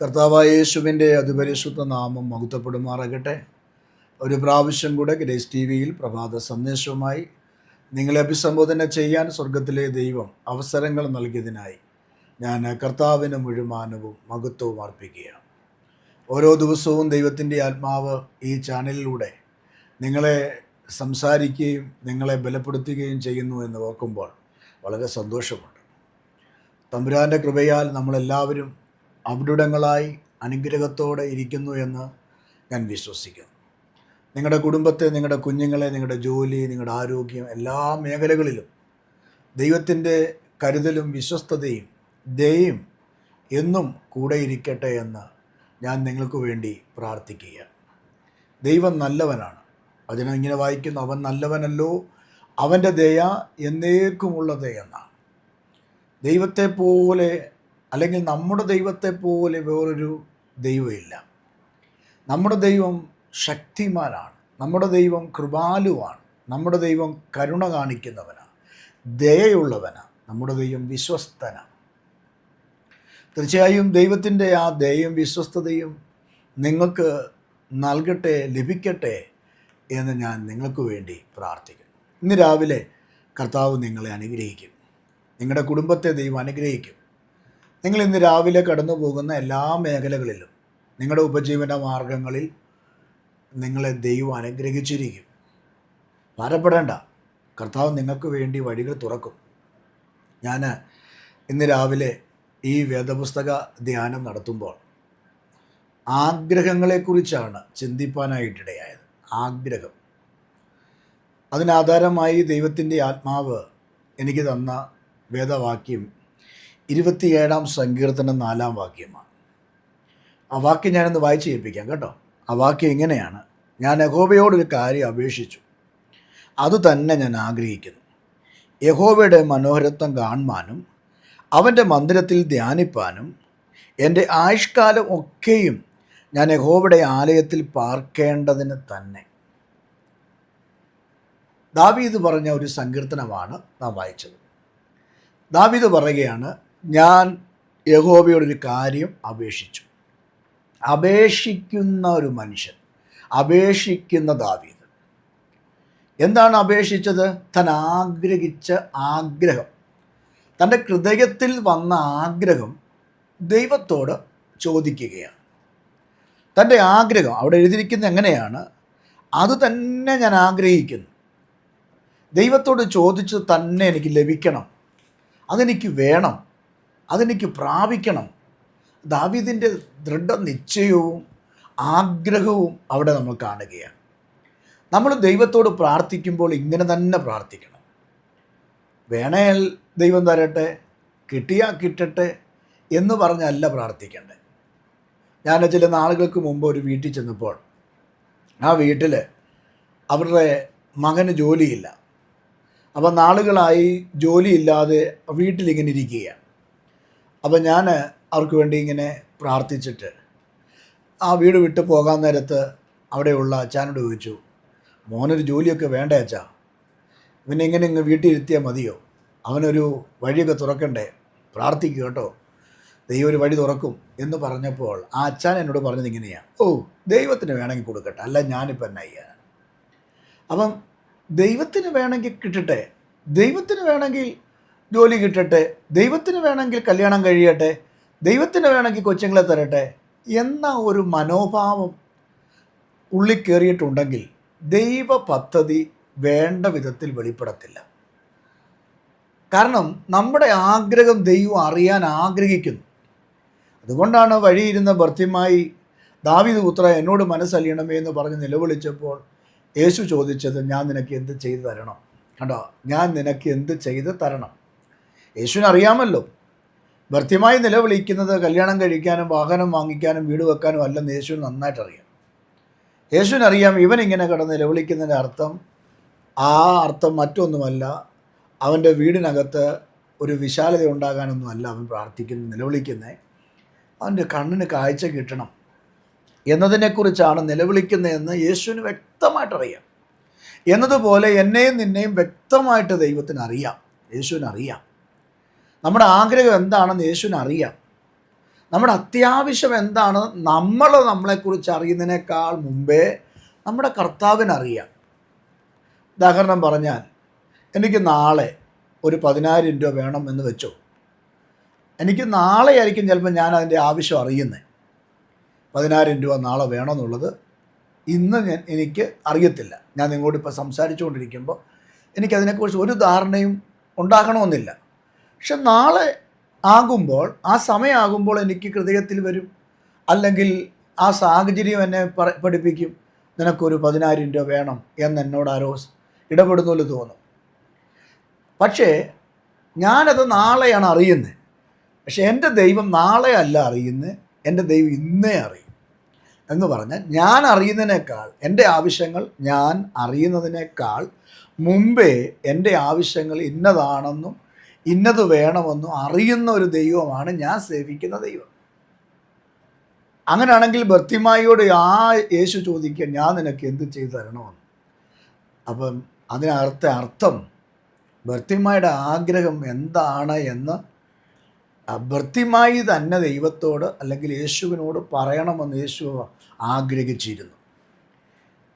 കർത്താവായ യേശുവിന്റെ അതിപരിശുദ്ധ നാമം മഹുത്തപ്പെടുമാറാകട്ടെ ഒരു പ്രാവശ്യം കൂടെ ഗ്രേസ് ടി വിയിൽ പ്രഭാത സന്ദേശവുമായി നിങ്ങളെ അഭിസംബോധന ചെയ്യാൻ സ്വർഗത്തിലെ ദൈവം അവസരങ്ങൾ നൽകിയതിനായി ഞാൻ കർത്താവിന് മുഴുമാനവും മഹത്വവും അർപ്പിക്കുകയാണ്. ഓരോ ദിവസവും ദൈവത്തിന്റെ ആത്മാവ് ഈ ചാനലിലൂടെ നിങ്ങളെ സംസാരിക്കുകയും നിങ്ങളെ ബലപ്പെടുത്തുകയും ചെയ്യുന്നു എന്ന് ഓർക്കുമ്പോൾ വളരെ സന്തോഷമുണ്ട്. തമ്പുരാന്റെ കൃപയാൽ നമ്മളെല്ലാവരും അവിടുടങ്ങളായി അനുഗ്രഹത്തോടെ ഇരിക്കുന്നു എന്ന് ഞാൻ വിശ്വസിക്കുന്നു. നിങ്ങളുടെ കുടുംബത്തെ നിങ്ങളുടെ കുഞ്ഞുങ്ങളെ നിങ്ങളുടെ ജോലി നിങ്ങളുടെ ആരോഗ്യം എല്ലാ മേഖലകളിലും ദൈവത്തിന്റെ കരുതലും വിശ്വസ്തതയും ദയയും എന്നും കൂടെ ഇരിക്കട്ടെ എന്ന് ഞാൻ നിങ്ങൾക്ക് വേണ്ടി പ്രാർത്ഥിക്കുക ദൈവം നല്ലവനാണ്. അതിനെ ഇങ്ങനെ വായിക്കുന്നു അവൻ നല്ലവനല്ലോ അവന്റെ ദയ എന്നേക്കുമുള്ള ദയെന്നാണ് ദൈവത്തെ പോലെ അല്ലെങ്കിൽ നമ്മുടെ ദൈവത്തെ പോലെ വേറൊരു ദൈവമില്ല നമ്മുടെ ദൈവം ശക്തിമാനാണ്. നമ്മുടെ ദൈവം കൃപാലുവാണ്. നമ്മുടെ ദൈവം കരുണ കാണിക്കുന്നവനാണ് ദയയുള്ളവനാണ് നമ്മുടെ ദൈവം വിശ്വസ്തനാണ് തീർച്ചയായും ദൈവത്തിന്റെ ആ ദയയും വിശ്വസ്തതയും നിങ്ങൾക്ക് നൽകട്ടെ ലഭിക്കട്ടെ എന്ന് ഞാൻ നിങ്ങൾക്ക് വേണ്ടി പ്രാർത്ഥിക്കുന്നു. ഇന്ന് രാവിലെ കർത്താവ് നിങ്ങളെ അനുഗ്രഹിക്കും. നിങ്ങളുടെ കുടുംബത്തെ ദൈവം അനുഗ്രഹിക്കും. നിങ്ങൾ ഇന്ന് രാവിലെ കടന്നു പോകുന്ന എല്ലാ മേഖലകളിലും നിങ്ങളുടെ ഉപജീവന മാർഗങ്ങളിൽ നിങ്ങളെ ദൈവം അനുഗ്രഹിച്ചിരിക്കും. ഭാരപ്പെടേണ്ട. കർത്താവ് നിങ്ങൾക്ക് വേണ്ടി വഴികൾ തുറക്കും. ഞാൻ ഇന്ന് രാവിലെ ഈ വേദപുസ്തക ധ്യാനം നടത്തുമ്പോൾ ആഗ്രഹങ്ങളെക്കുറിച്ചാണ് ചിന്തിപ്പാനായിട്ടിടയായത്. ആഗ്രഹം. അതിനാധാരമായി ദൈവത്തിന്റെ ആത്മാവ് എനിക്ക് തന്ന വേദവാക്യം ഇരുപത്തിയേഴാം സങ്കീർത്തനം നാലാം വാക്യമാണ്. ആ വാക്യം ഞാനൊന്ന് വായിച്ച് കേൾപ്പിക്കാം കേട്ടോ. ആ വാക്യം ഇങ്ങനെയാണ്. ഞാൻ യഹോബയോടൊരു കാര്യം അപേക്ഷിച്ചു. അതുതന്നെ ഞാൻ ആഗ്രഹിക്കുന്നു. യഹോബയുടെ മനോഹരത്വം കാണുവാനും അവന്റെ മന്ദിരത്തിൽ ധ്യാനിപ്പാനും എന്റെ ആയുഷ്കാലം ഒക്കെയും ഞാൻ യഹോബയുടെ ആലയത്തിൽ പാർക്കേണ്ടതിന് തന്നെ. ദാവീദ് പറഞ്ഞ ഒരു സങ്കീർത്തനമാണ് നാം വായിച്ചത്. ദാവീദ് പറയുകയാണ് ഞാൻ യഹോബയോടൊരു കാര്യം അപേക്ഷിച്ചു. അപേക്ഷിക്കുന്ന ഒരു മനുഷ്യൻ അപേക്ഷിക്കുന്ന ദാവീദ്. എന്താണ് അപേക്ഷിച്ചത്? താൻ ആഗ്രഹിച്ച ആഗ്രഹം. തന്റെ ഹൃദയത്തിൽ വന്ന ആഗ്രഹം ദൈവത്തോട് ചോദിക്കുകയാണ്. തന്റെ ആഗ്രഹം അവിടെ എഴുതിയിരിക്കുന്നത് എങ്ങനെയാണ്? അത് തന്നെ ഞാൻ ആഗ്രഹിക്കുന്നു. ദൈവത്തോട് ചോദിച്ചത് തന്നെ എനിക്ക് ലഭിക്കണം. അതെനിക്ക് വേണം. അതെനിക്ക് പ്രാപിക്കണം. ദാവീദിന്റെ ദൃഢനിശ്ചയവും ആഗ്രഹവും അവിടെ നമ്മൾ കാണുകയാണ്. നമ്മൾ ദൈവത്തോട് പ്രാർത്ഥിക്കുമ്പോൾ ഇങ്ങനെ തന്നെ പ്രാർത്ഥിക്കണം. വേണേൽ ദൈവം തരട്ടെ കിട്ടിയാൽ കിട്ടട്ടെ എന്ന് പറഞ്ഞല്ല പ്രാർത്ഥിക്കേണ്ടത് ഞാൻ ചില നാളുകൾക്ക് മുമ്പ് ഒരു വീട്ടിൽ ചെന്നപ്പോൾ ആ വീട്ടിൽ അവരുടെ മകന് ജോലിയില്ല. അപ്പം നാളുകളായി ജോലിയില്ലാതെ വീട്ടിലിങ്ങനെ ഇരിക്കുകയാണ്. അപ്പം ഞാൻ അവർക്ക് വേണ്ടി ഇങ്ങനെ പ്രാർത്ഥിച്ചിട്ട് ആ വീട് വിട്ട് പോകാൻ നേരത്ത് അവിടെയുള്ള അച്ഛനോട് ചോദിച്ചു മോനൊരു ജോലിയൊക്കെ വേണ്ട അച്ഛാ? പിന്നെ ഇങ്ങനെ ഇങ്ങ് വീട്ടിലിരുത്തിയാൽ മതിയോ? അവനൊരു വഴിയൊക്കെ തുറക്കണ്ടേ? പ്രാർത്ഥിക്കുക കേട്ടോ. ദൈവം ഒരു വഴി തുറക്കും. എന്ന് പറഞ്ഞപ്പോൾ ആ അച്ഛൻ എന്നോട് പറഞ്ഞത് ഇങ്ങനെയാണ് ഓ ദൈവത്തിന് വേണമെങ്കിൽ കൊടുക്കട്ടെ. അല്ല ഞാനിപ്പോൾ എന്നാ ചെയ്യാൻ അപ്പം ദൈവത്തിന് വേണമെങ്കിൽ കിട്ടട്ടെ. ദൈവത്തിന് വേണമെങ്കിൽ ജോലി കിട്ടട്ടെ ദൈവത്തിന് വേണമെങ്കിൽ കല്യാണം കഴിയട്ടെ ദൈവത്തിന് വേണമെങ്കിൽ കൊച്ചുങ്ങളെ തരട്ടെ എന്ന ഒരു മനോഭാവം ഉള്ളിൽ കയറിയിട്ടുണ്ടെങ്കിൽ ദൈവ പദ്ധതി വേണ്ട വിധത്തിൽ വെളിപ്പെടത്തില്ല. കാരണം നമ്മുടെ ആഗ്രഹം ദൈവം അറിയാൻ ആഗ്രഹിക്കുന്നു. അതുകൊണ്ടാണ് വഴിയിരുന്ന ഭർത്തിമായി ദാവിദ് പുത്ര എന്നോട് മനസ്സലിയണമേ എന്ന് പറഞ്ഞ് നിലവിളിച്ചപ്പോൾ യേശു ചോദിച്ചത് ഞാൻ നിനക്ക് എന്ത് ചെയ്തു തരണം? കണ്ടോ? ഞാൻ നിനക്ക് എന്ത് ചെയ്ത് തരണം? യേശുവിന് അറിയാമല്ലോ നിലവിളിക്കുന്നത് കല്യാണം കഴിക്കാനും വാഹനം വാങ്ങിക്കാനും വീട് വെക്കാനും അല്ലെന്ന് യേശു നന്നായിട്ട് അറിയാം യേശുവിനറിയാം ഇവൻ ഇങ്ങനെ കിടന്ന് നിലവിളിക്കുന്നതിന്റെ അർത്ഥം ആ അർത്ഥം മറ്റൊന്നുമല്ല. അവന്റെ വീടിനകത്ത് ഒരു വിശാലത ഉണ്ടാകാനൊന്നുമല്ല അവൻ പ്രാർത്ഥിക്കുന്ന നിലവിളിക്കുന്നത് അവന്റെ കണ്ണിന് കാഴ്ച കിട്ടണം എന്നതിനെക്കുറിച്ചാണ് നിലവിളിക്കുന്നതെന്ന് യേശുവിന് വ്യക്തമായിട്ടറിയാം. എന്നതുപോലെ എന്നെയും നിന്നെയും വ്യക്തമായിട്ട് ദൈവത്തിന് അറിയാം യേശുവിന് അറിയാം നമ്മുടെ ആഗ്രഹം എന്താണെന്ന് യേശുവിന് അറിയാം. നമ്മുടെ അത്യാവശ്യം എന്താണ് നമ്മൾ നമ്മളെക്കുറിച്ച് അറിയുന്നതിനേക്കാൾ മുമ്പേ നമ്മുടെ കർത്താവിനറിയാം ഉദാഹരണം പറഞ്ഞാൽ എനിക്ക് നാളെ ഒരു പതിനായിരം രൂപ വേണം എന്ന് വെച്ചോ. എനിക്ക് നാളെ ആയിരിക്കും ചിലപ്പോൾ ഞാൻ അതിന്റെ ആവശ്യം അറിയുന്നത് പതിനായിരം രൂപ നാളെ വേണമെന്നുള്ളത് ഇന്ന് ഞാൻ എനിക്ക് അറിയത്തില്ല. ഞാൻ നിങ്ങളോട് ഇപ്പോൾ സംസാരിച്ചുകൊണ്ടിരിക്കുമ്പോൾ എനിക്കതിനെക്കുറിച്ച് ഒരു ധാരണയും ഉണ്ടാകണമെന്നില്ല. പക്ഷെ നാളെ ആകുമ്പോൾ ആ സമയമാകുമ്പോൾ എനിക്ക് ഹൃദയത്തിൽ വരും. അല്ലെങ്കിൽ ആ സാഹചര്യം എന്നെ പഠിപ്പിക്കും. നിനക്കൊരു പതിനായിരം രൂപ വേണം എന്ന് എന്നോട് ആരോ ഇടപെടുന്നു തോന്നും. പക്ഷേ ഞാനത് നാളെയാണ് അറിയുന്നത് പക്ഷെ എന്റെ ദൈവം നാളെ അല്ല അറിയുന്നത് എന്റെ ദൈവം ഇന്നേ അറിയും. എന്ന് പറഞ്ഞാൽ ഞാൻ അറിയുന്നതിനേക്കാൾ എന്റെ ആവശ്യങ്ങൾ ഞാൻ അറിയുന്നതിനേക്കാൾ മുമ്പേ എന്റെ ആവശ്യങ്ങൾ ഇന്നതാണെന്നും ഇന്നത് വേണമെന്നും അറിയുന്ന ഒരു ദൈവമാണ് ഞാൻ സേവിക്കുന്ന ദൈവം. അങ്ങനെയാണെങ്കിൽ ഭർത്തിമായിയോട് ആ യേശു ചോദിക്കുക ഞാൻ നിനക്ക് എന്ത് ചെയ്തു തരണമെന്ന്? അപ്പം അതിനർത്ഥ അർത്ഥം ഭർത്തിമായുടെ ആഗ്രഹം എന്താണ് എന്ന് ഭർത്തിമായി തന്നെ ദൈവത്തോട് അല്ലെങ്കിൽ യേശുവിനോട് പറയണമെന്ന് യേശു ആഗ്രഹിച്ചിരുന്നു.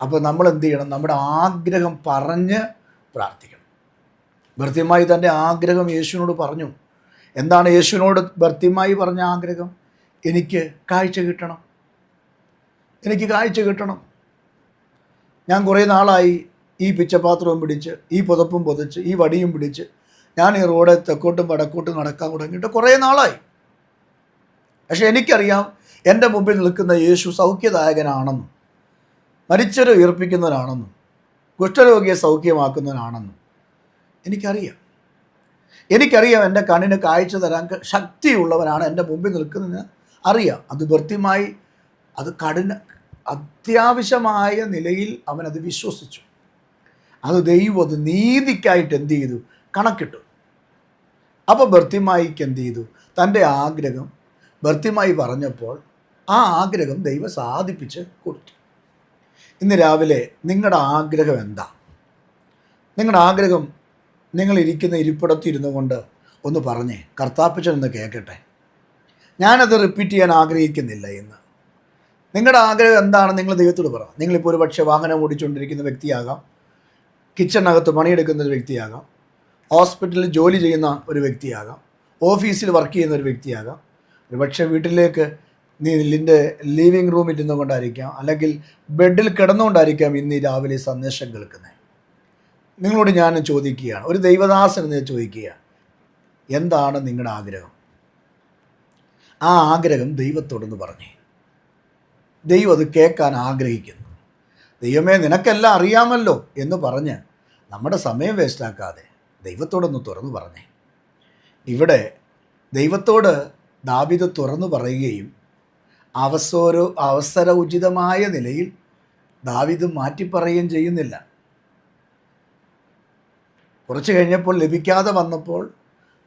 അപ്പോൾ നമ്മൾ എന്ത് ചെയ്യണം? നമ്മുടെ ആഗ്രഹം പറഞ്ഞ് പ്രാർത്ഥിക്കണം. ഭർത്തിമായി തന്റെ ആഗ്രഹം യേശുവിനോട് പറഞ്ഞു. എന്താണ് യേശുവിനോട് ഭർത്തിമായി പറഞ്ഞ ആഗ്രഹം? എനിക്ക് കാഴ്ച കിട്ടണം. എനിക്ക് കാഴ്ച കിട്ടണം. ഞാൻ കുറേ നാളായി ഈ പിച്ചപാത്രവും പിടിച്ച് ഈ പുതപ്പും പുതച്ച് ഈ വടിയും പിടിച്ച് ഞാൻ ഈ റോഡ് തെക്കോട്ടും വടക്കോട്ടും നടക്കാൻ തുടങ്ങിയിട്ട് കുറേ നാളായി. പക്ഷെ എനിക്കറിയാം എന്റെ മുമ്പിൽ നിൽക്കുന്ന യേശു സൗഖ്യദായകനാണെന്നും മരിച്ചവരെ ഉയർപ്പിക്കുന്നവനാണെന്നും കുഷ്ഠരോഗിയെ സൗഖ്യമാക്കുന്നവനാണെന്നും എനിക്കറിയാം. എനിക്കറിയാം എന്റെ കണ്ണിന് കാഴ്ച തരാൻ ശക്തിയുള്ളവനാണ് എന്റെ മുമ്പിൽ നിൽക്കുന്നതെന്ന് അറിയാം. അത് വൃത്തിമായി അത് കഠിന അത്യാവശ്യമായ നിലയിൽ അവനത് വിശ്വസിച്ചു. അത് ദൈവം അത് നീതിക്കായിട്ട് എന്ത് ചെയ്തു? കണക്കിട്ടു. അപ്പോൾ ഭർത്തിമായിക്ക് എന്ത് ചെയ്തു? തന്റെ ആഗ്രഹം ഭർത്തിമായി പറഞ്ഞപ്പോൾ ആ ആഗ്രഹം ദൈവം സാധിപ്പിച്ച് കൊടുത്തു. ഇന്ന് രാവിലെ നിങ്ങളുടെ ആഗ്രഹം എന്താ? നിങ്ങളുടെ ആഗ്രഹം നിങ്ങൾ ഇരിക്കുന്ന ഇരിപ്പിടത്ത് ഇരുന്നു കൊണ്ട് ഒന്ന് പറഞ്ഞേ. കർത്താപ്പച്ചനൊന്ന് കേൾക്കട്ടെ. ഞാനത് റിപ്പീറ്റ് ചെയ്യാൻ ആഗ്രഹിക്കുന്നില്ല ഇന്ന്. നിങ്ങളുടെ ആഗ്രഹം എന്താണ് നിങ്ങൾ ദൈവത്തോട് പറ. നിങ്ങളിപ്പോൾ ഒരു പക്ഷേ വാഹനം ഓടിച്ചുകൊണ്ടിരിക്കുന്ന വ്യക്തിയാകാം. കിച്ചണിനകത്ത് പണിയെടുക്കുന്ന ഒരു വ്യക്തിയാകാം. ഹോസ്പിറ്റലിൽ ജോലി ചെയ്യുന്ന ഒരു വ്യക്തിയാകാം. ഓഫീസിൽ വർക്ക് ചെയ്യുന്ന ഒരു വ്യക്തിയാകാം. ഒരുപക്ഷെ വീട്ടിലേക്ക് നീ നിന്റെ ലിവിങ് റൂമിൽ ഇരുന്നുകൊണ്ടായിരിക്കാം അല്ലെങ്കിൽ ബെഡിൽ കിടന്നുകൊണ്ടായിരിക്കാം ഇന്ന് രാവിലെ സന്ദേശം കേൾക്കുന്നത്. നിങ്ങളോട് ഞാൻ ചോദിക്കുകയാണ്. ഒരു ദൈവദാസൻ എന്ന് ചോദിക്കുക എന്താണ് നിങ്ങളുടെ ആഗ്രഹം? ആ ആഗ്രഹം ദൈവത്തോടൊന്ന് പറഞ്ഞു. ദൈവം അത് കേൾക്കാൻ ആഗ്രഹിക്കുന്നു. ദൈവമേ നിനക്കെല്ലാം അറിയാമല്ലോ എന്ന് പറഞ്ഞ് നമ്മുടെ സമയം വേസ്റ്റാക്കാതെ ദൈവത്തോടൊന്ന് തുറന്നു പറഞ്ഞേ. ഇവിടെ ദൈവത്തോട് ദാവിദ് തുറന്നു പറയുകയും അവസര അവസര ഉചിതമായ നിലയിൽ ദാവിദ് മാറ്റിപ്പറയുകയും ചെയ്യുന്നില്ല. കുറച്ച് കഴിഞ്ഞപ്പോൾ ലഭിക്കാതെ വന്നപ്പോൾ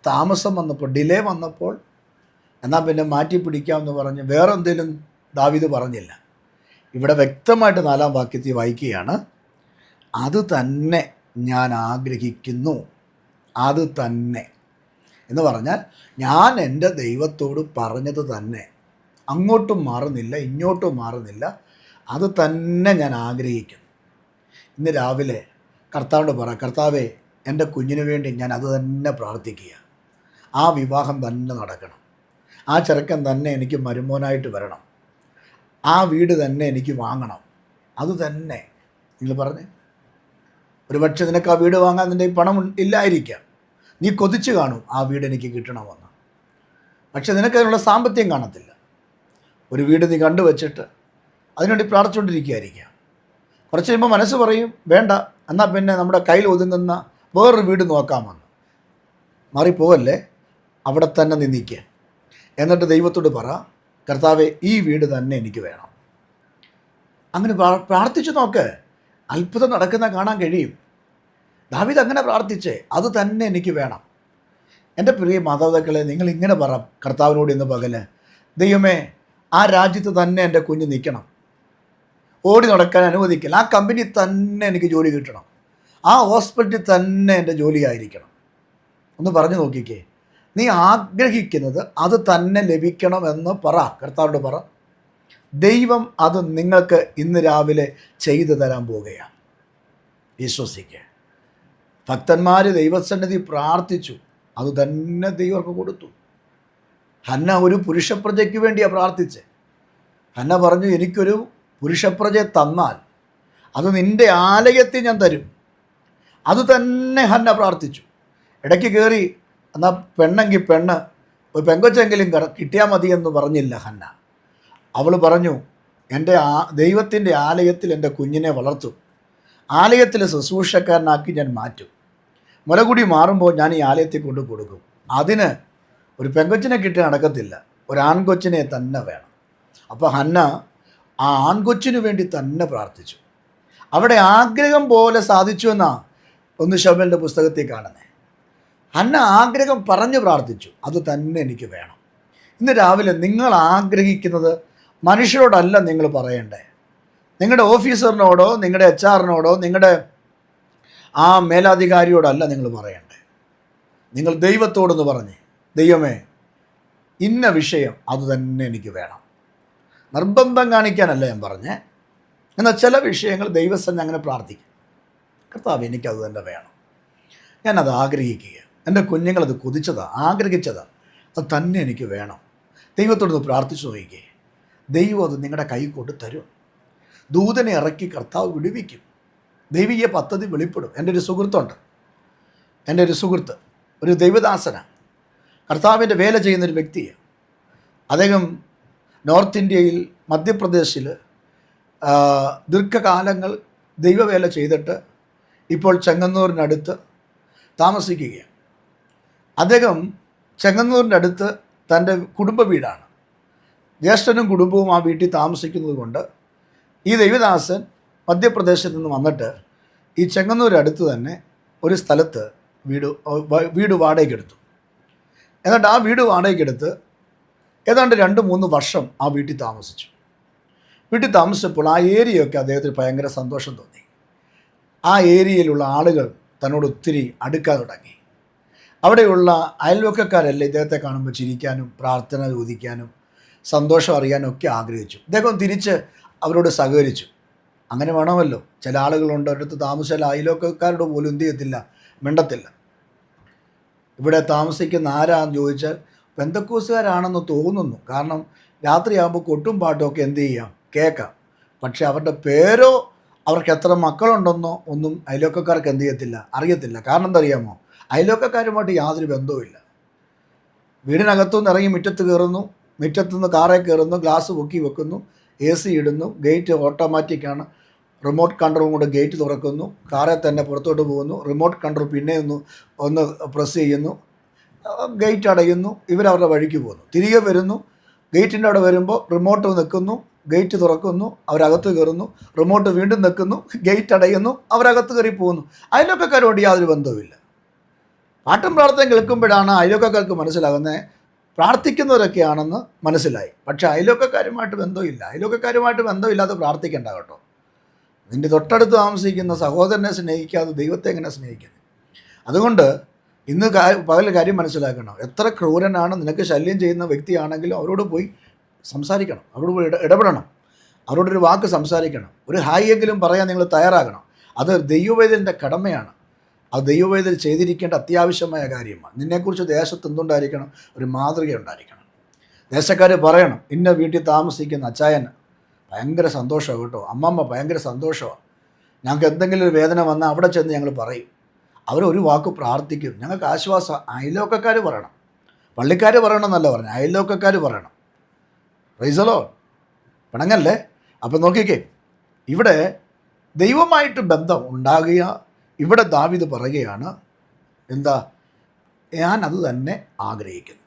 താമസം വന്നപ്പോൾ ഡിലേ വന്നപ്പോൾ എന്നാൽ പിന്നെ മാറ്റി പിടിക്കാമെന്ന് പറഞ്ഞ് വേറെ എന്തെങ്കിലും ദാവിദ് പറഞ്ഞില്ല. ഇവിടെ വ്യക്തമായിട്ട് നാലാം വാക്യത്തിൽ വായിക്കുകയാണ് അത് തന്നെ ഞാൻ ആഗ്രഹിക്കുന്നു. അത് തന്നെ. എന്ന് പറഞ്ഞാൽ ഞാൻ എന്റെ ദൈവത്തോട് പറഞ്ഞത് തന്നെ. അങ്ങോട്ടും മാറുന്നില്ല ഇങ്ങോട്ടും മാറുന്നില്ല. അത് തന്നെ ഞാൻ ആഗ്രഹിക്കുന്നു. ഇന്ന് രാവിലെ കർത്താവിനോട് പറ കർത്താവേ എന്റെ കുഞ്ഞിന് വേണ്ടി ഞാൻ അത് തന്നെ പ്രാർത്ഥിക്കുക. ആ വിവാഹം തന്നെ നടക്കണം. ആ ചെറുക്കൻ തന്നെ എനിക്ക് മരുമോനായിട്ട് വരണം. ആ വീട് തന്നെ എനിക്ക് വാങ്ങണം. അത് തന്നെ. നിങ്ങൾ പറഞ്ഞേ? ഒരുപക്ഷെ നിനക്ക് ആ വീട് വാങ്ങാൻ നിന്റെ പണം ഇല്ലായിരിക്കാം. നീ കൊതിച്ചു കാണും ആ വീട് എനിക്ക് കിട്ടണമെന്ന്. പക്ഷെ നിനക്ക് അതിനുള്ള സാമ്പത്തികം കാണത്തില്ല. ഒരു വീട് നീ കണ്ടുവച്ചിട്ട് അതിനുവേണ്ടി പ്രാർത്ഥിച്ചുകൊണ്ടിരിക്കുകയായിരിക്കാം. കുറച്ച് കഴിയുമ്പോൾ മനസ്സ് പറയും വേണ്ട എന്നാൽ പിന്നെ നമ്മുടെ കയ്യിൽ ഒതുങ്ങുന്ന വേറൊരു വീട് നോക്കാമെന്ന് മാറിപ്പോവല്ലേ? അവിടെ തന്നെ നിന്നിക്കുക എന്നിട്ട് ദൈവത്തോട് പറ കർത്താവെ ഈ വീട് തന്നെ എനിക്ക് വേണം. അങ്ങനെ പ്രാർത്ഥിച്ചു നോക്ക്. അത്ഭുതം നടക്കുന്ന കാണാൻ കഴിയും. ദാവിദ് അങ്ങനെ പ്രാർത്ഥിച്ചേ അത് തന്നെ എനിക്ക് വേണം. എന്റെ പ്രിയ മാതാപിതാക്കളെ നിങ്ങൾ ഇങ്ങനെ പറ കർത്താവിനോട് ഇന്ന് പകൽ ദൈവമേ ആ രാജ്യത്ത് തന്നെ എന്റെ കുഞ്ഞ് നിൽക്കണം. ഓടി നടക്കാൻ അനുവദിക്കില്ല. ആ കമ്പനി തന്നെ എനിക്ക് ജോലി കിട്ടണം. ആ ഹോസ്പിറ്റലിൽ തന്നെ എന്റെ ജോലി ആയിരിക്കണം ഒന്ന് പറഞ്ഞു നോക്കിക്കേ. നീ ആഗ്രഹിക്കുന്നത് അത് തന്നെ ലഭിക്കണമെന്ന് പറ. കർത്താവിനോട് പറ. ദൈവം അത് നിങ്ങൾക്ക് ഇന്ന് രാവിലെ ചെയ്തു തരാൻ പോവുകയാണ്. വിശ്വസിക്കുക ഭക്തന്മാർ ദൈവസന്നിധി പ്രാർത്ഥിച്ചു. അത് തന്നെ ദൈവർക്ക് കൊടുത്തു. ഹന്ന ഒരു പുരുഷപ്രജയ്ക്ക് വേണ്ടിയാണ് പ്രാർത്ഥിച്ചത് ഹന്ന പറഞ്ഞു എനിക്കൊരു പുരുഷപ്രജയെ തന്നാൽ അത് നിന്റെ ആലയത്തിൽ ഞാൻ തരും. അത് തന്നെ ഹന്ന പ്രാർത്ഥിച്ചു. ഇടയ്ക്ക് കയറി എന്നാൽ പെണ്ണെങ്കിൽ പെണ്ണ് ഒരു പെങ്കൊച്ചെങ്കിലും കിട്ടിയാൽ മതി എന്ന് പറഞ്ഞില്ല ഹന്ന. അവൾ പറഞ്ഞു എന്റെ ആ ദൈവത്തിന്റെ ആലയത്തിൽ എന്റെ കുഞ്ഞിനെ വളർത്തും. ആലയത്തിലെ ശുശ്രൂഷക്കാരനാക്കി ഞാൻ മാറ്റും. മുലകുടി മാറുമ്പോൾ ഞാൻ ഈ ആലയത്തിൽ കൊണ്ടു കൊടുക്കും. അതിന് ഒരു പെങ്കൊച്ചിനെ കിട്ടി നടക്കത്തില്ല. ഒരു ആൺകൊച്ചിനെ തന്നെ വേണം. അപ്പോൾ ഹന്ന ആ ആൺകൊച്ചിനു വേണ്ടി തന്നെ പ്രാർത്ഥിച്ചു. അവിടെ ആഗ്രഹം പോലെ സാധിച്ചു എന്നാ ഒന്ന് ശബലിന്റെ പുസ്തകത്തിൽ കാണുന്നത് അന്ന ആഗ്രഹം പറഞ്ഞു പ്രാർത്ഥിച്ചു. അത് തന്നെ എനിക്ക് വേണം. ഇന്ന് രാവിലെ നിങ്ങൾ ആഗ്രഹിക്കുന്നത് മനുഷ്യരോടല്ല നിങ്ങൾ പറയണ്ടേ? നിങ്ങളുടെ ഓഫീസറിനോടോ നിങ്ങളുടെ എച്ച് ആറിനോടോ നിങ്ങളുടെ ആ മേലാധികാരിയോടല്ല നിങ്ങൾ പറയണ്ടേ? നിങ്ങൾ ദൈവത്തോടൊന്ന് പറഞ്ഞ്. ദൈവമേ ഇന്ന വിഷയം അത് തന്നെ എനിക്ക് വേണം. നിർബന്ധം കാണിക്കാനല്ല ഞാൻ പറഞ്ഞേ. എന്നാൽ ചില വിഷയങ്ങൾ ദൈവസ്ഥ അങ്ങനെ പ്രാർത്ഥിക്കും. കർത്താവ് എനിക്കത് തന്നെ വേണം. ഞാനത് ആഗ്രഹിക്കുക. എന്റെ കുഞ്ഞുങ്ങളത് കൊതിച്ചതാണ് ആഗ്രഹിച്ചതാണ് അത് തന്നെ എനിക്ക് വേണം. ദൈവത്തോടൊന്ന് പ്രാർത്ഥിച്ചു നോക്കിക്കേ. ദൈവം അത് നിങ്ങളുടെ കൈ കൊണ്ട് തരും. ദൂതനെ ഇറക്കി കർത്താവ് വിടുവിക്കും. ദൈവീയ പദ്ധതി വെളിപ്പെടും. എന്റെ ഒരു സുഹൃത്തുണ്ട്. എന്റെ ഒരു സുഹൃത്ത് ഒരു ദൈവദാസനാണ് കർത്താവിന്റെ വേല ചെയ്യുന്നൊരു വ്യക്തിയാണ് അദ്ദേഹം നോർത്ത് ഇന്ത്യയിൽ മധ്യപ്രദേശിൽ ദീർഘകാലങ്ങൾ ദൈവവേല ചെയ്തിട്ട് ഇപ്പോൾ ചെങ്ങന്നൂരിനടുത്ത് താമസിക്കുകയാണ്. അദ്ദേഹം ചെങ്ങന്നൂരിന്റെ അടുത്ത് തന്റെ കുടുംബ വീടാണ്. ജ്യേഷ്ഠനും കുടുംബവും ആ വീട്ടിൽ താമസിക്കുന്നത് കൊണ്ട് ഈ ദേവിദാസൻ മധ്യപ്രദേശിൽ നിന്ന് വന്നിട്ട് ഈ ചെങ്ങന്നൂരടുത്ത് തന്നെ ഒരു സ്ഥലത്ത് വീട് വീട് വാടകയ്ക്കെടുത്തു എന്നിട്ട് ആ വീട് വാടകയ്ക്കെടുത്ത് ഏതാണ്ട് രണ്ട് മൂന്ന് വർഷം ആ വീട്ടിൽ താമസിച്ചു. വീട്ടിൽ താമസിച്ചപ്പോൾ ആ ഏരിയയൊക്കെ അദ്ദേഹത്തിന് ഭയങ്കര സന്തോഷം തോന്നി. ആ ഏരിയയിലുള്ള ആളുകൾ തന്നോട് ഒത്തിരി അടുക്കാൻ തുടങ്ങി. അവിടെയുള്ള അയൽവക്കക്കാരല്ലേ ഇദ്ദേഹത്തെ കാണുമ്പോൾ ചിരിക്കാനും പ്രാർത്ഥന ചോദിക്കാനും സന്തോഷം അറിയാനും ഒക്കെ ആഗ്രഹിച്ചു. ഇദ്ദേഹം തിരിച്ച് അവരോട് സഹകരിച്ചു. അങ്ങനെ വേണമല്ലോ. ചില ആളുകളുണ്ട് അടുത്ത് താമസിച്ചാൽ അയൽവക്കക്കാരോട് പോലും എന്ത് ചെയ്യത്തില്ല മിണ്ടത്തില്ല. ഇവിടെ താമസിക്കുന്ന ആരാന്ന് ചോദിച്ചാൽ പെന്തക്കൂസുകാരാണെന്ന് തോന്നുന്നു. കാരണം രാത്രിയാകുമ്പോൾ കൊട്ടും പാട്ടും ഒക്കെ എന്ത് ചെയ്യാം? കേൾക്കാം. പക്ഷേ അവരുടെ പേരോ അവർക്ക് എത്ര മക്കളുണ്ടെന്നോ ഒന്നും അയലോക്കക്കാർക്ക് എന്ത് ചെയ്യത്തില്ല അറിയത്തില്ല. കാരണം എന്തറിയാമോ? അറിയാമോ അയൽവക്കക്കാരുമായിട്ട് യാതൊരു ബന്ധവുമില്ല. വീടിനകത്തുനിന്ന് ഇറങ്ങി മുറ്റത്ത് കയറുന്നു മുറ്റത്തു നിന്ന് കാറേ കയറുന്നു ഗ്ലാസ് പൊക്കി വെക്കുന്നു എ സി ഇടുന്നു ഗേറ്റ് ഓട്ടോമാറ്റിക്കാണ് റിമോട്ട് കൺട്രോൾ കൊണ്ട് ഗേറ്റ് തുറക്കുന്നു കാറേ തന്നെ പുറത്തോട്ട് പോകുന്നു റിമോട്ട് കൺട്രോൾ പിന്നെ ഒന്ന് ഒന്ന് പ്രസ് ചെയ്യുന്നു ഗേറ്റ് അടയുന്നു ഇവരവരുടെ വഴിക്ക് പോകുന്നു. തിരികെ വരുന്നു ഗേറ്റിന്റെ അവിടെ വരുമ്പോൾ റിമോട്ട് നിൽക്കുന്നു ഗേറ്റ് തുറക്കുന്നു അവരകത്ത് കയറുന്നു റിമോട്ട് വീണ്ടും നിൽക്കുന്നു ഗേറ്റ് അടയുന്നു അവരകത്ത് കയറി പോകുന്നു. അയൽവക്കക്കാരോട് യാതൊരു ബന്ധവുമില്ല. പാട്ടും പ്രാർത്ഥന കേൾക്കുമ്പോഴാണ് അയൽവക്കക്കാർക്ക് മനസ്സിലാകുന്നത്. പ്രാർത്ഥിക്കുന്നവരൊക്കെയാണെന്ന് മനസ്സിലായി. പക്ഷേ അയൽവക്കക്കാരുമായിട്ട് ബന്ധമില്ല അയൽവക്കക്കാരുമായിട്ട് ബന്ധമില്ലാതെ പ്രാർത്ഥിക്കേണ്ട കേട്ടോ. നിന്റെ തൊട്ടടുത്ത് താമസിക്കുന്ന സഹോദരനെ സ്നേഹിക്കാതെ ദൈവത്തെ എങ്ങനെ സ്നേഹിക്കുന്നു? അതുകൊണ്ട് ഇന്ന് പകൽ കാര്യം മനസ്സിലാക്കണം. എത്ര ക്രൂരനാണ് നിനക്ക് ശല്യം ചെയ്യുന്ന വ്യക്തിയാണെങ്കിലും അവരോട് പോയി സംസാരിക്കണം. അവരോട് ഇടപെടണം. അവരോടൊരു വാക്ക് സംസാരിക്കണം. ഒരു ഹായ് എങ്കിലും പറയാൻ നിങ്ങൾ തയ്യാറാകണം. അത് ദൈവവേദന്റെ കടമയാണ്. അത് ദൈവവേദന ചെയ്തിരിക്കേണ്ട അത്യാവശ്യമായ കാര്യമാണ്. നിന്നെക്കുറിച്ച് ദേശത്ത് എന്തുണ്ടായിരിക്കണം? ഒരു മാതൃക ഉണ്ടായിരിക്കണം. ദേശക്കാർ പറയണം ഇന്ന വീട്ടിൽ താമസിക്കുന്ന അച്ചായൻ ഭയങ്കര സന്തോഷമാണ് കേട്ടോ. അമ്മമ്മ ഭയങ്കര സന്തോഷമാണ് ഞങ്ങൾക്ക് എന്തെങ്കിലും ഒരു വേദന വന്നാൽ അവിടെ ചെന്ന് ഞങ്ങൾ പറയും. അവരൊരു വാക്ക് പ്രാർത്ഥിക്കും. ഞങ്ങൾക്ക് ആശ്വാസം അയൽവക്കക്കാർ പറയണം. പള്ളിക്കാർ പറയണമെന്നല്ല പറഞ്ഞു അയൽവക്കക്കാർ പറയണം. റൈസലോ പിണങ്ങല്ലേ? അപ്പം നോക്കിക്കേ ഇവിടെ ദൈവമായിട്ട് ബന്ധം ഉണ്ടാകുക ഇവിടെ ദാവിത് പറയുകയാണ് എന്താ? ഞാൻ അത് തന്നെ ആഗ്രഹിക്കുന്നു.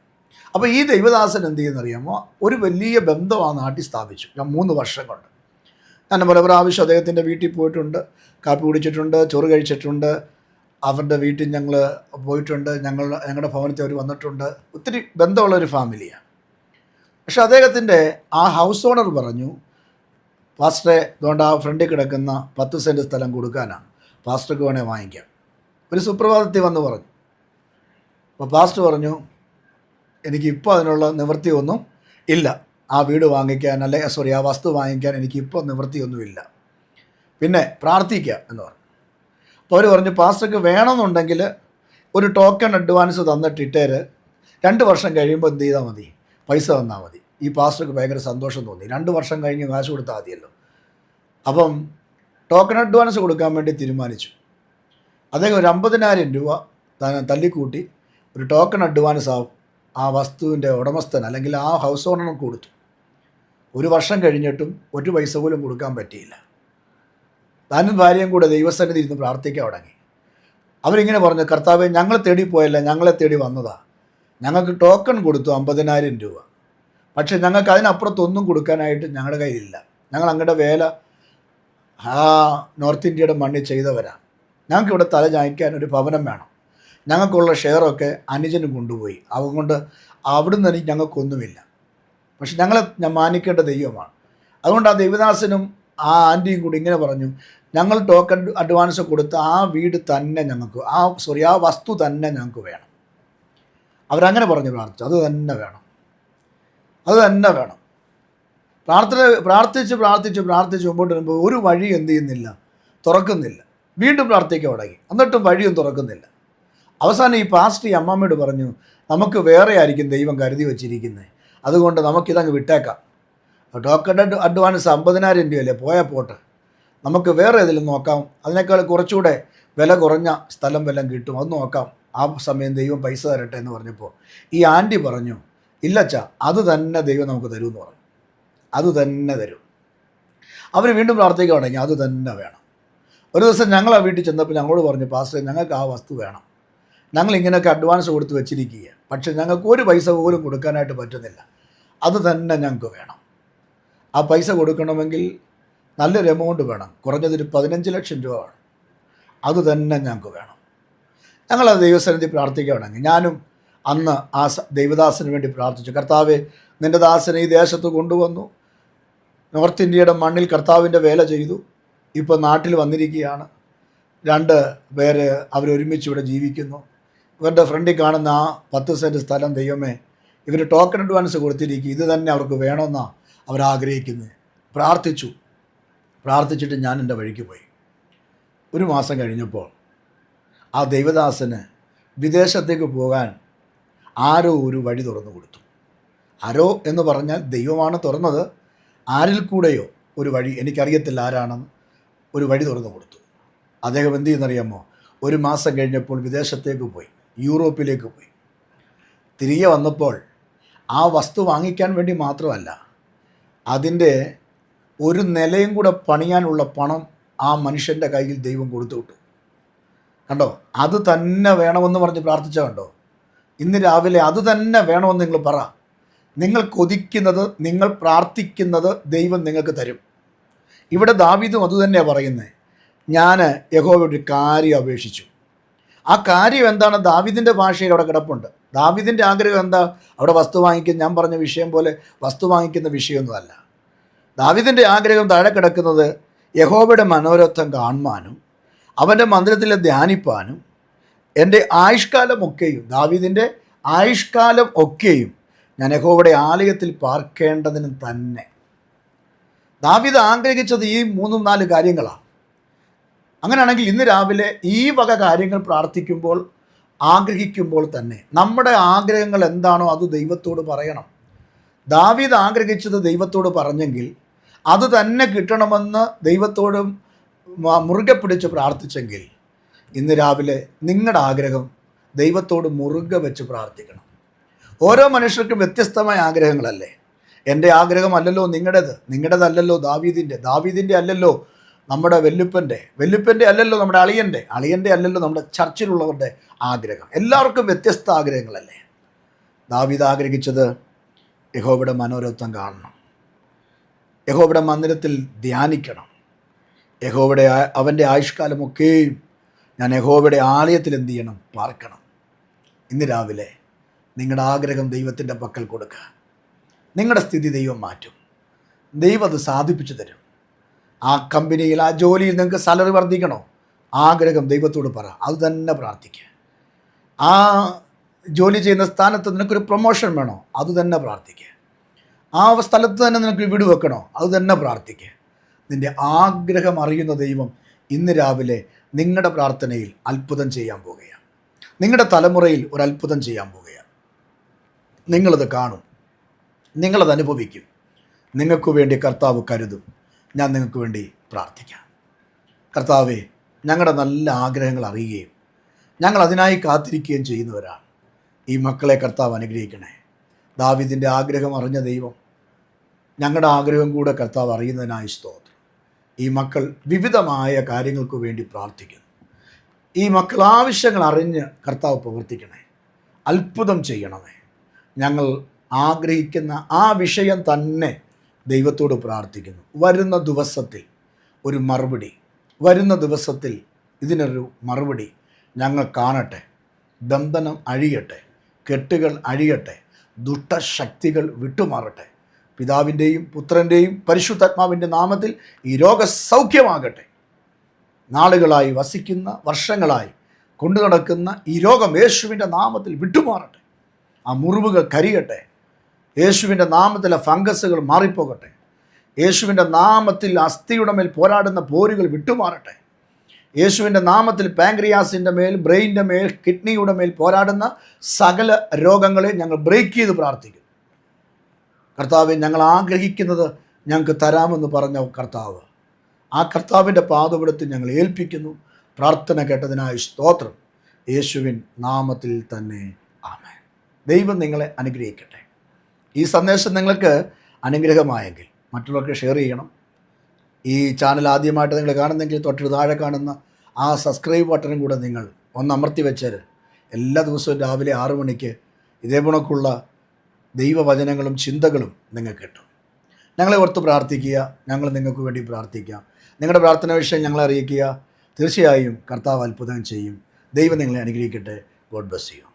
അപ്പോൾ ഈ ദൈവദാസൻ എന്ത് ചെയ്യുന്നറിയാമോ ഒരു വലിയ ബന്ധം ആ നാട്ടിൽ സ്ഥാപിച്ചു. ഞാൻ മൂന്ന് വർഷം കൊണ്ട്. ഞാൻ പല പ്രാവശ്യം അദ്ദേഹത്തിന്റെ വീട്ടിൽ പോയിട്ടുണ്ട്. കാപ്പി കുടിച്ചിട്ടുണ്ട് ചോറ് കഴിച്ചിട്ടുണ്ട്. അവരുടെ വീട്ടിൽ ഞങ്ങൾ പോയിട്ടുണ്ട്. ഞങ്ങൾ ഞങ്ങളുടെ ഭവനത്തിൽ അവർ വന്നിട്ടുണ്ട്. ഒത്തിരി ബന്ധമുള്ള ഒരു ഫാമിലിയാണ് പക്ഷെ അദ്ദേഹത്തിന്റെ ആ ഹൗസ് ഓണർ പറഞ്ഞു പാസ്റ്ററെ അതുകൊണ്ട് ആ ഫ്രണ്ടിൽ കിടക്കുന്ന പത്ത് സെന്റ് സ്ഥലം കൊടുക്കാനാണ്. പാസ്റ്റർക്ക് വേണേൽ വാങ്ങിക്കാം. ഒരു സുപ്രഭാതത്തിൽ വന്ന് പറഞ്ഞു. അപ്പോൾ പാസ്റ്റർ പറഞ്ഞു എനിക്കിപ്പോൾ അതിനുള്ള നിവൃത്തിയൊന്നും ഇല്ല. ആ വീട് വാങ്ങിക്കാൻ അല്ലെ സോറി ആ വസ്തു വാങ്ങിക്കാൻ എനിക്കിപ്പോൾ നിവൃത്തിയൊന്നുമില്ല. പിന്നെ പ്രാർത്ഥിക്കുക എന്ന് പറഞ്ഞു. അപ്പോൾ അവർ പറഞ്ഞു പാസ്റ്റർക്ക് വേണമെന്നുണ്ടെങ്കിൽ ഒരു ടോക്കൺ അഡ്വാൻസ് തന്നിട്ടിട്ടേര് രണ്ട് വർഷം കഴിയുമ്പോൾ എന്ത് ചെയ്താൽ മതി? പൈസ തന്നാൽ മതി. ഈ പാസ്റ്റർക്ക് ഭയങ്കര സന്തോഷം തോന്നി. രണ്ട് വർഷം കഴിഞ്ഞ് കാശ് കൊടുത്താൽ മതിയല്ലോ. അപ്പം ടോക്കൺ അഡ്വാൻസ് കൊടുക്കാൻ വേണ്ടി തീരുമാനിച്ചു. അദ്ദേഹം ഒരു അമ്പതിനായിരം രൂപ തല്ലിക്കൂട്ടി ഒരു ടോക്കൺ അഡ്വാൻസ് ആ ആ വസ്തുവിന്റെ ഉടമസ്ഥൻ അല്ലെങ്കിൽ ആ ഹൗസ് ഓണർക്ക് കൊടുത്തു. ഒരു വർഷം കഴിഞ്ഞിട്ടും ഒരു പൈസ പോലും കൊടുക്കാൻ പറ്റിയില്ല. താനും ഭാര്യയും കൂടെ ദൈവസന്നിധി ഇരുന്ന് പ്രാർത്ഥിക്കാൻ തുടങ്ങി. അവരിങ്ങനെ പറഞ്ഞു കർത്താവെ ഞങ്ങളെ തേടി പോയല്ല ഞങ്ങളെ തേടി വന്നതാ. ഞങ്ങൾക്ക് ടോക്കൺ കൊടുത്തു അമ്പതിനായിരം രൂപ. പക്ഷേ ഞങ്ങൾക്ക് അതിനപ്പുറത്തൊന്നും കൊടുക്കാനായിട്ട് ഞങ്ങളുടെ കയ്യിലില്ല. ഞങ്ങൾ അങ്ങയുടെ വേല ആ നോർത്ത് ഇന്ത്യയുടെ മണ്ണിൽ ചെയ്തവരാണ്. ഞങ്ങൾക്ക് ഇവിടെ തല ചായ്ക്കാൻ ഒരു ഭവനം വേണം. ഞങ്ങൾക്കുള്ള ഷെയറൊക്കെ അനുജന് കൊണ്ടുപോയി. അതുകൊണ്ട് അവിടുന്ന് എനിക്ക് ഞങ്ങൾക്കൊന്നുമില്ല. പക്ഷെ ഞങ്ങളെ ഞാൻ മാനിക്കേണ്ട ദൈവമാണ്. അതുകൊണ്ട് ആ ദൈവദാസനും ആ ആന്റിയും കൂടി ഇങ്ങനെ പറഞ്ഞു ഞങ്ങൾ ടോക്കൺ അഡ്വാൻസ് കൊടുത്ത ആ വീട് തന്നെ ഞങ്ങൾക്ക് ആ സോറി ആ വസ്തു തന്നെ ഞങ്ങൾക്ക് വേണം. അവരങ്ങനെ പറഞ്ഞു പ്രാർത്ഥിച്ചു. അത് തന്നെ വേണം. അത് തന്നെ വേണം. പ്രാർത്ഥന പ്രാർത്ഥിച്ച് പ്രാർത്ഥിച്ച് പ്രാർത്ഥിച്ച് മുമ്പോട്ട് വരുമ്പോൾ ഒരു വഴി എന്ത് ചെയ്യുന്നില്ല? തുറക്കുന്നില്ല. വീണ്ടും പ്രാർത്ഥിക്കാൻ തുടങ്ങി. എന്നിട്ടും വഴിയും തുറക്കുന്നില്ല. അവസാനം ഈ പാസ്റ്റ് ഈ അമ്മാമ്മയോട് പറഞ്ഞു നമുക്ക് വേറെ ആയിരിക്കും ദൈവം കരുതി വച്ചിരിക്കുന്നത് അതുകൊണ്ട് നമുക്കിതങ്ങ് വിട്ടേക്കാം. ടോക്കൺ അഡ് അഡ്വാൻസ് അമ്പതിനായിരം രൂപയല്ലേ? പോയാൽ പോട്ടെ. നമുക്ക് വേറെ ഇതിലും നോക്കാം. അതിനേക്കാൾ കുറച്ചുകൂടെ വില കുറഞ്ഞ സ്ഥലം വല്ലതും കിട്ടും. അത് നോക്കാം. ആ സമയം ദൈവം പൈസ തരട്ടെ എന്ന് പറഞ്ഞപ്പോൾ ഈ ആന്റി പറഞ്ഞു ഇല്ലച്ചാ അത് തന്നെ ദൈവം നമുക്ക് തരുമെന്ന് പറഞ്ഞു. അത് തന്നെ തരും. അവർ വീണ്ടും പ്രാർത്ഥിക്കാൻ തുടങ്ങി അത് തന്നെ വേണം. ഒരു ദിവസം ഞങ്ങൾ ആ വീട്ടിൽ ചെന്നപ്പോൾ ഞങ്ങളോട് പറഞ്ഞു പാസ്റ്റർ ഞങ്ങൾക്ക് ആ വസ്തു വേണം. ഞങ്ങൾ ഇങ്ങനെയൊക്കെ അഡ്വാൻസ് കൊടുത്ത് വെച്ചിരിക്കുക പക്ഷെ ഞങ്ങൾക്ക് ഒരു പൈസ പോലും കൊടുക്കാനായിട്ട് പറ്റുന്നില്ല. അത് തന്നെ ഞങ്ങൾക്ക് വേണം. ആ പൈസ കൊടുക്കണമെങ്കിൽ നല്ലൊരു എമൗണ്ട് വേണം. കുറഞ്ഞതൊരു പതിനഞ്ച് ലക്ഷം രൂപ വേണം. അത് തന്നെ ഞങ്ങൾക്ക് വേണം. ഞങ്ങൾ ആ ദൈവസന്നിധി പ്രാർത്ഥിക്കുകയാണെങ്കിൽ ഞാനും അന്ന് ആ ദൈവദാസന് വേണ്ടി പ്രാർത്ഥിച്ചു. കർത്താവ് നിന്റെ ദാസനെ ഈ ദേശത്ത് കൊണ്ടുവന്നു. നോർത്ത് ഇന്ത്യയുടെ മണ്ണിൽ കർത്താവിന്റെ വേല ചെയ്തു. ഇപ്പോൾ നാട്ടിൽ വന്നിരിക്കുകയാണ്. രണ്ട് പേര് അവരൊരുമിച്ച് ഇവിടെ ജീവിക്കുന്നു. ഇവരുടെ ഫ്രണ്ടിൽ കാണുന്ന ആ പത്ത് സെന്റ് സ്ഥലം ദൈവമേ ഇവർ ടോക്കൺ അഡ്വാൻസ് കൊടുത്തിരിക്കും ഇത് തന്നെ അവർക്ക് വേണമെന്നാണ് അവരാഗ്രഹിക്കുന്നത് പ്രാർത്ഥിച്ചു. പ്രാർത്ഥിച്ചിട്ട് ഞാൻ എന്റെ വഴിക്ക് പോയി. ഒരു മാസം കഴിഞ്ഞപ്പോൾ ആ ദൈവദാസന് വിദേശത്തേക്ക് പോകാൻ ആരോ ഒരു വഴി തുറന്നു കൊടുത്തു. ആരോ എന്ന് പറഞ്ഞാൽ ദൈവമാണ് തുറന്നത്. ആരിൽ കൂടെയോ ഒരു വഴി എനിക്കറിയത്തില്ല ആരാണെന്ന് ഒരു വഴി തുറന്നു കൊടുത്തു. അദ്ദേഹം എന്ത് ചെയ്യുന്നറിയാമോ? ഒരു മാസം കഴിഞ്ഞപ്പോൾ വിദേശത്തേക്ക് പോയി യൂറോപ്പിലേക്ക് പോയി. തിരികെ വന്നപ്പോൾ ആ വസ്തു വാങ്ങിക്കാൻ വേണ്ടി മാത്രമല്ല അതിന്റെ ഒരു നിലയും കൂടെ പണിയാനുള്ള പണം ആ മനുഷ്യന്റെ കയ്യിൽ ദൈവം കൊടുത്തു വിട്ടു. കണ്ടോ? അത് തന്നെ വേണമെന്ന് പറഞ്ഞ് പ്രാർത്ഥിച്ച കണ്ടോ? ഇന്ന് രാവിലെ അത് തന്നെ വേണമെന്ന് നിങ്ങൾ പറ. നിങ്ങൾ കൊതിക്കുന്നത് നിങ്ങൾ പ്രാർത്ഥിക്കുന്നത് ദൈവം നിങ്ങൾക്ക് തരും. ഇവിടെ ദാവീദും അതുതന്നെയാണ് പറയുന്നത് ഞാൻ യഹോവയുടെ കാര്യം അപേക്ഷിച്ചു. ആ കാര്യം എന്താണ്? ദാവിദിന്റെ ഭാഷയിൽ അവിടെ കിടപ്പുണ്ട്. ദാവിദിന്റെ ആഗ്രഹം എന്താ? അവിടെ വസ്തു വാങ്ങിക്കുന്ന ഞാൻ പറഞ്ഞ വിഷയം പോലെ വസ്തു വാങ്ങിക്കുന്ന വിഷയമൊന്നുമല്ല. ദാവിദിന്റെ ആഗ്രഹം താഴെ കിടക്കുന്നത് യഹോബയുടെ മനോരഥം കാണുവാനും അവന്റെ മന്ദിരത്തിൽ ധ്യാനിപ്പാനും എന്റെ ആയുഷ്കാലം ഒക്കെയും ദാവീദിന്റെ ആയുഷ്കാലം ഒക്കെയും ഞാൻ യഹോവയുടെ ആലയത്തിൽ പാർക്കേണ്ടതിന് തന്നെ. ദാവീദ് ആഗ്രഹിച്ചത് ഈ മൂന്നും നാല് കാര്യങ്ങളാണ്. അങ്ങനെയാണെങ്കിൽ ഇന്ന് രാവിലെ ഈ വക കാര്യങ്ങൾ പ്രാർത്ഥിക്കുമ്പോൾ ആഗ്രഹിക്കുമ്പോൾ തന്നെ നമ്മുടെ ആഗ്രഹങ്ങൾ എന്താണോ അത് ദൈവത്തോട് പറയണം. ദാവീദ് ആഗ്രഹിച്ചത് ദൈവത്തോട് പറഞ്ഞെങ്കിൽ അത് തന്നെ കിട്ടണമെന്ന് ദൈവത്തോട് മുറുകെ പിടിച്ച് പ്രാർത്ഥിച്ചെങ്കിൽ ഇന്ന് രാവിലെ നിങ്ങളുടെ ആഗ്രഹം ദൈവത്തോട് മുറുകെ വെച്ച് പ്രാർത്ഥിക്കണം. ഓരോ മനുഷ്യർക്കും വ്യത്യസ്തമായ ആഗ്രഹങ്ങളല്ലേ? എന്റെ ആഗ്രഹമല്ലല്ലോ നിങ്ങളുടേത് നിങ്ങളുടേതല്ലല്ലോ ദാവീദിന്റെ. ദാവീദിന്റെ അല്ലല്ലോ നമ്മുടെ വെല്ലുപ്പന്റെ. വെല്ലുപ്പന്റെ അല്ലല്ലോ നമ്മുടെ അളിയന്റെ. അളിയന്റെ അല്ലല്ലോ നമ്മുടെ ചർച്ചിലുള്ളവരുടെ ആഗ്രഹം. എല്ലാവർക്കും വ്യത്യസ്ത ആഗ്രഹങ്ങളല്ലേ? ദാവീദ് ആഗ്രഹിച്ചത് യഹോബയുടെ മനോരത്വം കാണണം. യഹോബയുടെ മന്ദിരത്തിൽ ധ്യാനിക്കണം. യഹോവയുടെ അവന്റെ ആയുഷ്കാലമൊക്കെയും ഞാൻ യഹോവയുടെ ആലയത്തിൽ എന്ത് ചെയ്യണം? പാർക്കണം. ഇന്ന് രാവിലെ നിങ്ങളുടെ ആഗ്രഹം ദൈവത്തിന്റെ പക്കൽ കൊടുക്കുക. നിങ്ങളുടെ സ്ഥിതി ദൈവം മാറ്റും. ദൈവം അത് സാധിപ്പിച്ചു തരും. ആ കമ്പനിയിൽ ആ ജോലിയിൽ നിങ്ങൾക്ക് സാലറി വർദ്ധിക്കണോ? ആഗ്രഹം ദൈവത്തോട് പറ. അത് തന്നെ പ്രാർത്ഥിക്കുക. ആ ജോലി ചെയ്യുന്ന സ്ഥാനത്ത് നിനക്കൊരു പ്രൊമോഷൻ വേണോ? അത് തന്നെ പ്രാർത്ഥിക്കുക. ആ സ്ഥലത്ത് തന്നെ നിനക്ക് വീട് വെക്കണോ? അത് തന്നെ പ്രാർത്ഥിക്കുക. നിന്റെ ആഗ്രഹം അറിയുന്ന ദൈവം ഇന്ന് രാവിലെ നിങ്ങളുടെ പ്രാർത്ഥനയിൽ അത്ഭുതം ചെയ്യാൻ പോവുകയാണ് നിങ്ങളുടെ തലമുറയിൽ ഒരു അത്ഭുതം ചെയ്യാൻ പോവുകയാണ് നിങ്ങളത് കാണും. നിങ്ങളത് അനുഭവിക്കും. നിങ്ങൾക്ക് വേണ്ടി കർത്താവ് കരുതും. ഞാൻ നിങ്ങൾക്ക് വേണ്ടി പ്രാർത്ഥിക്കാം. കർത്താവെ ഞങ്ങളുടെ നല്ല ആഗ്രഹങ്ങൾ അറിയുകയും ഞങ്ങൾ അതിനായി കാത്തിരിക്കുകയും ചെയ്യുന്നവരാണ്. ഈ മക്കളെ കർത്താവ് അനുഗ്രഹിക്കണേ. ദാവിദിന്റെ ആഗ്രഹം അറിഞ്ഞ ദൈവം ഞങ്ങളുടെ ആഗ്രഹം കൂടെ കർത്താവ് അറിയുന്നതിനായി സ്തോത്രം. ഈ മക്കൾ വിവിധമായ കാര്യങ്ങൾക്ക് വേണ്ടി പ്രാർത്ഥിക്കുന്നു. ഈ മക്കൾ ആവശ്യങ്ങൾ അറിഞ്ഞ് കർത്താവ് പ്രവർത്തിക്കണേ. അത്ഭുതം ചെയ്യണമേ. ഞങ്ങൾ ആഗ്രഹിക്കുന്ന ആ വിഷയം തന്നെ ദൈവത്തോട് പ്രാർത്ഥിക്കുന്നു. വരുന്ന ദിവസത്തിൽ ഒരു മറുപടി. വരുന്ന ദിവസത്തിൽ ഇതിനൊരു മറുപടി ഞങ്ങൾ കാണട്ടെ. ബന്ധനം അഴിയട്ടെ. കെട്ടുകൾ അഴിയട്ടെ. ദുഷ്ടശക്തികൾ വിട്ടുമാറട്ടെ. പിതാവിന്റെയും പുത്രന്റെയും പരിശുദ്ധാത്മാവിന്റെ നാമത്തിൽ ഈ രോഗസൗഖ്യമാകട്ടെ. നാളുകളായി വസിക്കുന്ന വർഷങ്ങളായി കൊണ്ടു നടക്കുന്ന ഈ രോഗം യേശുവിന്റെ നാമത്തിൽ വിട്ടുമാറട്ടെ. ആ മുറിവുകൾ കരിയട്ടെ. യേശുവിന്റെ നാമത്തിലെ ഫംഗസുകൾ മാറിപ്പോകട്ടെ. യേശുവിന്റെ നാമത്തിൽ അസ്ഥിയുടെ മേൽ പോരാടുന്ന പോരുകൾ വിട്ടുമാറട്ടെ. യേശുവിന്റെ നാമത്തിൽ പാങ്ക്രിയാസിന്റെ മേൽ ബ്രെയിന്റെ മേൽ കിഡ്നിയുടെ മേൽ പോരാടുന്ന സകല രോഗങ്ങളെ ഞങ്ങൾ ബ്രേക്ക് ചെയ്ത് പ്രാർത്ഥിക്കുന്നു. കർത്താവ് ഞങ്ങൾ ആഗ്രഹിക്കുന്നത് ഞങ്ങൾക്ക് തരാമെന്ന് പറഞ്ഞ കർത്താവ്. ആ കർത്താവിന്റെ പാതപിടുത്ത് ഞങ്ങൾ ഏൽപ്പിക്കുന്നു. പ്രാർത്ഥന കേട്ടതിനായി സ്തോത്രം. യേശുവിൻ നാമത്തിൽ തന്നെ ആമേൻ. ദൈവം നിങ്ങളെ അനുഗ്രഹിക്കട്ടെ. ഈ സന്ദേശം നിങ്ങൾക്ക് അനുഗ്രഹമായെങ്കിൽ മറ്റുള്ളവർക്ക് ഷെയർ ചെയ്യണം. ഈ ചാനൽ ആദ്യമായിട്ട് നിങ്ങൾ കാണുന്നെങ്കിൽ തൊട്ട് താഴെ കാണുന്ന ആ സബ്സ്ക്രൈബ് ബട്ടണും കൂടെ നിങ്ങൾ ഒന്ന് അമർത്തി വെച്ചാൽ എല്ലാ ദിവസവും രാവിലെ ആറു മണിക്ക് ഇതേ കണക്കുള്ള ദൈവവചനങ്ങളും ചിന്തകളും നിങ്ങൾക്ക് കിട്ടും. ഞങ്ങളെ ഓർത്ത് പ്രാർത്ഥിക്കുക ഞങ്ങൾ നിങ്ങൾക്ക് വേണ്ടി പ്രാർത്ഥിക്കാം. നിങ്ങളുടെ പ്രാർത്ഥന വിഷയം ഞങ്ങളെ അറിയിക്കുക. തീർച്ചയായും കർത്താവ് അത്ഭുതം ചെയ്യും. ദൈവം നിങ്ങളെ അനുഗ്രഹിക്കട്ടെ. God bless you.